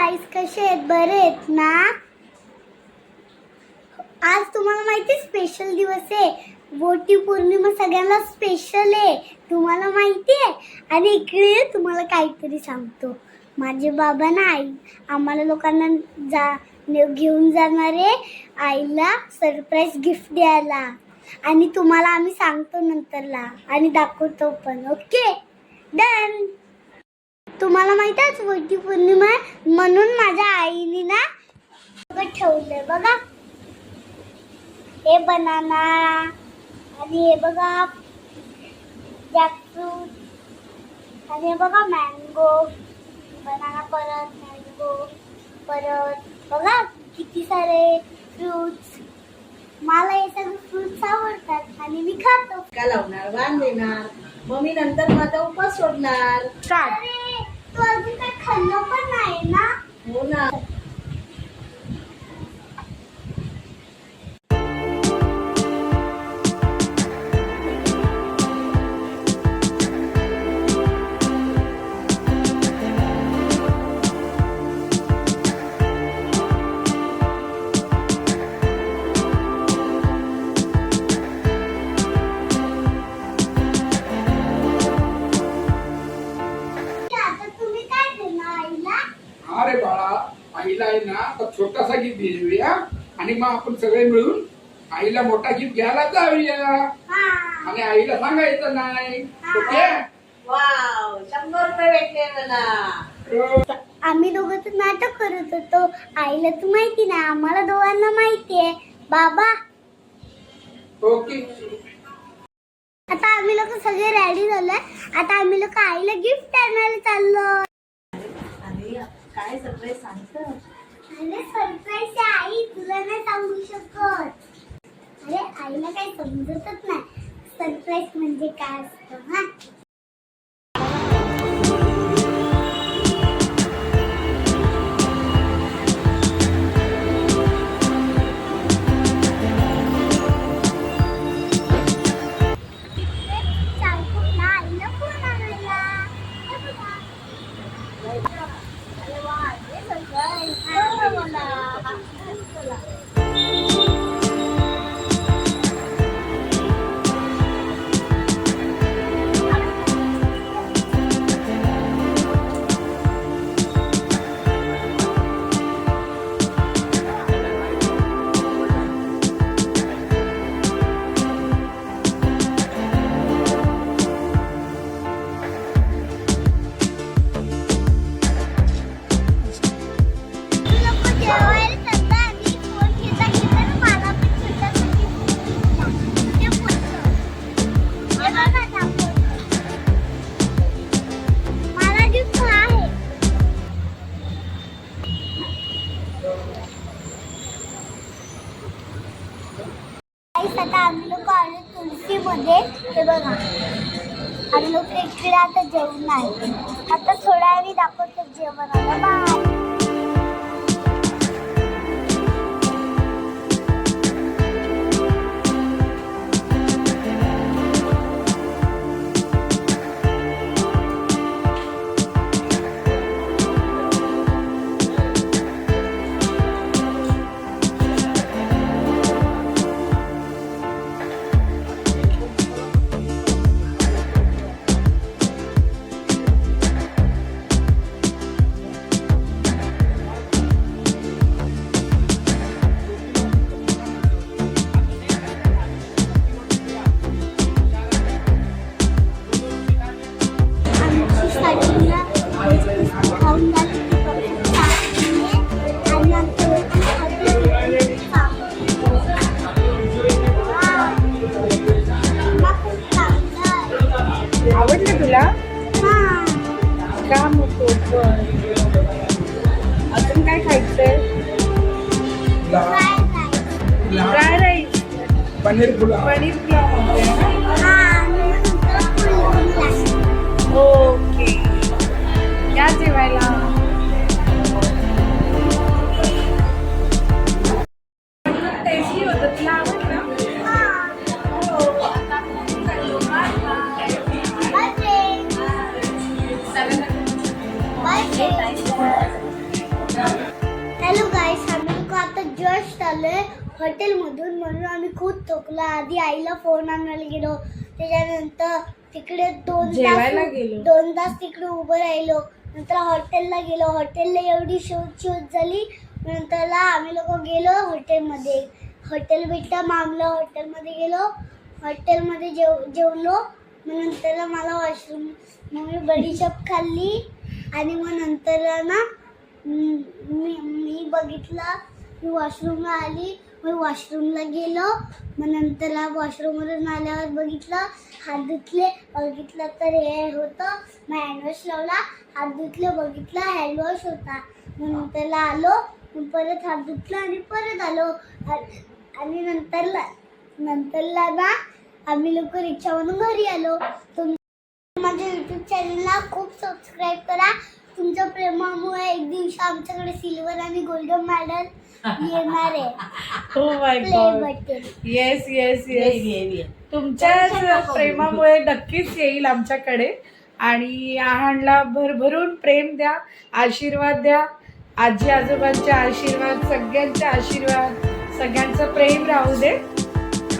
गाईस कसे आहेत? बरे आहेत ना? आज तुम्हाला माहिती स्पेशल दिवस आहे. बोटी पौर्णिमा सगळ्यांना स्पेशल आहे. तुम्हाला माहिती आहे? आणि इकडे तुम्हाला काहीतरी सांगतो. माझे बाबा ना आई आम्हाला लोकांना जा घेऊन जाणार आहे आईला सरप्राईज गिफ्ट द्यायला. आणि तुम्हाला आम्ही सांगतो नंतरला. आणि दाखवतो पण ओके डन तुम्हाला माहिती आहे वटी पौर्णिमा? म्हणून माझ्या आईने ना ठेवलंय बघा. हे बनाना आणि हे बघा जॅकफ्रूट आणि हे बघा मँगो बनाना परत मँगो परत. बघा किती सारे फ्रुट्स मला हे सगळे फ्रुट्स आवडतात आणि मी खातो. का लावणार? वाण देणार. मग मी नंतर माझा उपास सोडणार. खाल्लं पण नाही ना? हो ना. आईला आहे ना तर छोटासा गिफ्ट देऊया. आणि मग आपण सगळे मिळून आईला मोठा गिफ्ट घ्यायला जाऊया. हा. आणि आईला सांगायचं नाही. ओके? वाव शंभर रुपये भेटले मला. आम्ही दोघं तर नाटक करत होतो. आईला तू माहिती नाही आम्हाला दोघांना माहिती आहे. बाबा. ओके. आता आम्ही लोक सगळे रेडी झालोय. आता आम्ही लोक आईला गिफ्ट आणायला चाललो. काय सरप्राईज सांगत? अरे सरप्राईज आई तुला नाही सांगू शकत. अरे आईला काही समजतच नाही. सरप्राईज म्हणजे काय असतं हा? गाईस, आता आम्ही लोक आलो तुलसीमध्ये हे बघा. आम्ही लोक इकडे आता जेवण आहे आता थोड्या वेळी दाखवतो जेवणाला. बाय आवडलं तुला? हा. का मग अजून काय खायचंय. Fry rice. पनीर पुलाव. पनीर पुलाव हा. ओके. या जेवायला. जस्ट आलोय हॉटेलमधून म्हणून आम्ही खूप थकलो. आधी आईला फोन आणायला गेलो. त्याच्यानंतर तिकडे दोन जेवायला तास गेलो. दोन तास तिकडे उभं राहिलो. नंतर हॉटेलला गेलो. हॉटेलला एवढी शोध शोध झाली. नंतरला आम्ही लोक गेलो हॉटेलमध्ये. हॉटेल भेटलं मामला हॉटेलमध्ये गेलो. हॉटेलमध्ये जेव जेवलो. मग नंतर मला वॉशरूम मग मी बडीशॉप खाल्ली. आणि मग नंतर ना मी मी बघितलं मी वॉशरूमला आली. मी वॉशरूमला गेलो. मग नंतर वॉशरूमवरून आल्यावर बघितलं. हात धुतले. बघितलं तर हे होतं. मग हँडवॉश लावला. हात धुतलं. बघितलं. हँडवॉश होता. मग नंतरला आलो. मग परत हात धुतला आणि परत आलो. आणि आणि नंतरला नंतरला ना आम्ही लोक रिक्षामधून घरी आलो. तुम माझ्या युट्यूब चॅनलला खूप सबस्क्राईब करा. तुमच्या प्रेमामुळे एक दिवशी आमच्याकडे सिल्वर आणि गोल्डन मेडल येणार. हो my god yes yes yes तुमच्याच प्रेमामुळे नक्कीच येईल आमच्याकडे. आणि आहानला भरभरून प्रेम द्या आशीर्वाद द्या. आजी आजोबांचे आशीर्वाद सगळ्यांचे आशीर्वाद सगळ्यांचं प्रेम राहू दे.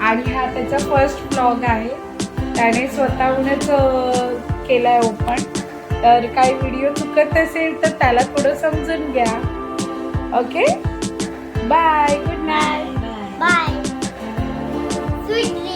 आणि हा त्याचा फर्स्ट ब्लॉग आहे. त्याने स्वतःहूनच केलाय ओपन तर काही व्हिडिओ चुकत असेल तर त्याला थोडं समजून घ्या. Okay bye good night bye sweet